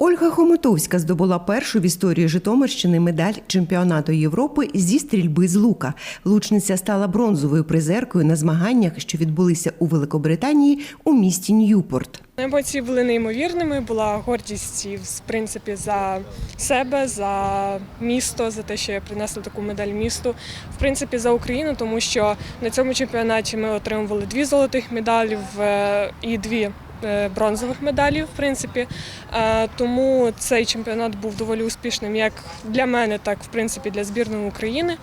Ольга Хомутовська здобула першу в історії Житомирщини медаль чемпіонату Європи зі стрільби з лука. Лучниця стала бронзовою призеркою на змаганнях, що відбулися у Великобританії у місті Ньюпорт. Емоції були неймовірними. Була гордість в принципі за себе, за місто, за те, що я принесла таку медаль місту. В принципі, за Україну, тому що на цьому чемпіонаті ми отримували дві золотих медалі в- і дві. Е, Бронзових медалів, в принципі, тому цей чемпіонат був доволі успішним як для мене, так в принципі для збірної України.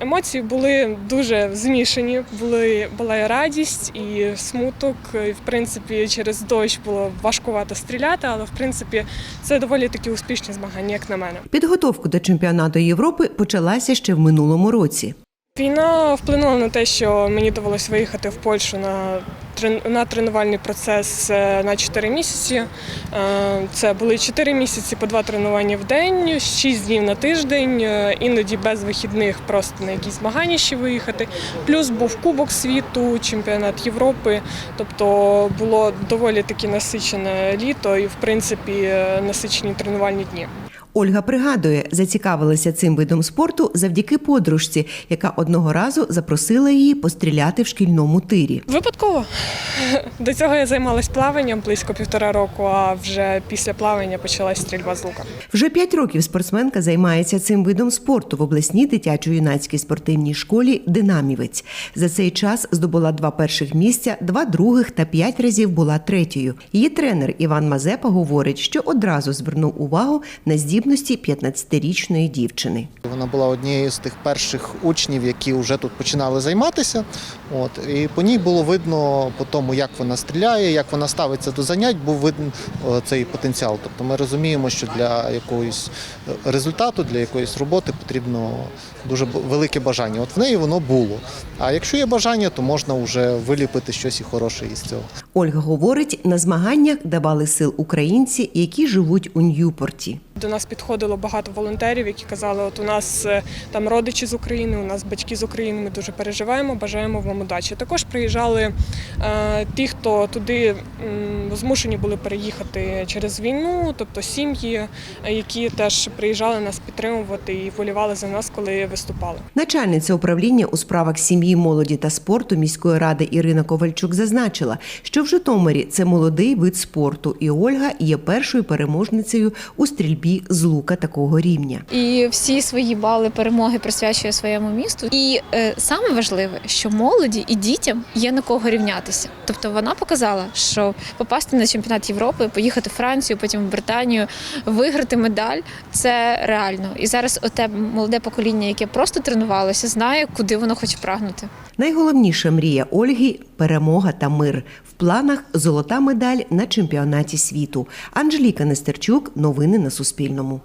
Емоції були дуже змішані. Були була і радість, і смуток. І, в принципі, через дощ було важкувато стріляти, але в принципі це доволі такі успішні змагання, як на мене. Підготовка до чемпіонату Європи почалася ще в минулому році. Війна вплинула на те, що мені довелося виїхати в Польщу на на тренувальний процес е, на 4 місяці. Е, Це були 4 місяці по два тренування в день, 6 днів на тиждень, е, іноді без вихідних просто на якісь змагання ще виїхати. Плюс був Кубок світу, чемпіонат Європи. Тобто було доволі таки насичене літо і, в принципі, насичені тренувальні дні. Ольга пригадує, зацікавилася цим видом спорту завдяки подружці, яка одного разу запросила її постріляти в шкільному тирі. Випадково. До цього я займалась плаванням близько півтора року, а вже після плавання почалась стрільба з лука. Вже п'ять років спортсменка займається цим видом спорту в обласній дитячо-юнацькій спортивній школі Динамівець. За цей час здобула два перших місця, два других та п'ять разів була третьою. Її тренер Іван Мазепа говорить, що одразу звернув увагу на здібності 15-річної дівчини. Вона була однією з тих перших учнів, які вже тут починали займатися. От і по ній було видно по тому, як вона стріляє, як вона ставиться до занять, був видно цей потенціал. Тобто ми розуміємо, що для якогось е, результату, для якоїсь роботи потрібно дуже велике бажання. От в неї воно було. А якщо є бажання, то можна вже виліпити щось і хороше із цього. Ольга говорить, на змаганнях давали сил українці, які живуть у Ньюпорті. До нас підходило багато волонтерів, які казали, от у нас е, там родичі з України, у нас батьки з України, ми дуже переживаємо, бажаємо вам удачі. Також приїжджали е, ті, хто туди змушені були переїхати через війну, тобто сім'ї, які теж приїжджали нас підтримувати і волівали за нас, коли виступали. Начальниця управління у справах сім'ї, молоді та спорту міської ради Ірина Ковальчук зазначила, що в Житомирі це молодий вид спорту, і Ольга є першою переможницею у стрільбі з лука такого рівня. і всі свої бали перемоги присвячує своєму місту. І е, саме важливе, що молоді і дітям є на кого рівнятися. Тобто вона показала, що попасти на чемпіонат Європи, поїхати в Францію, потім в Британію, виграти медаль це реально. І зараз оте молоде покоління, яке просто тренувалося, знає, куди воно хоче прагнути. Найголовніша мрія Ольги перемога та мир. В планах золота медаль на чемпіонаті світу. Анжеліка Нестерчук. Новини на Суспільному.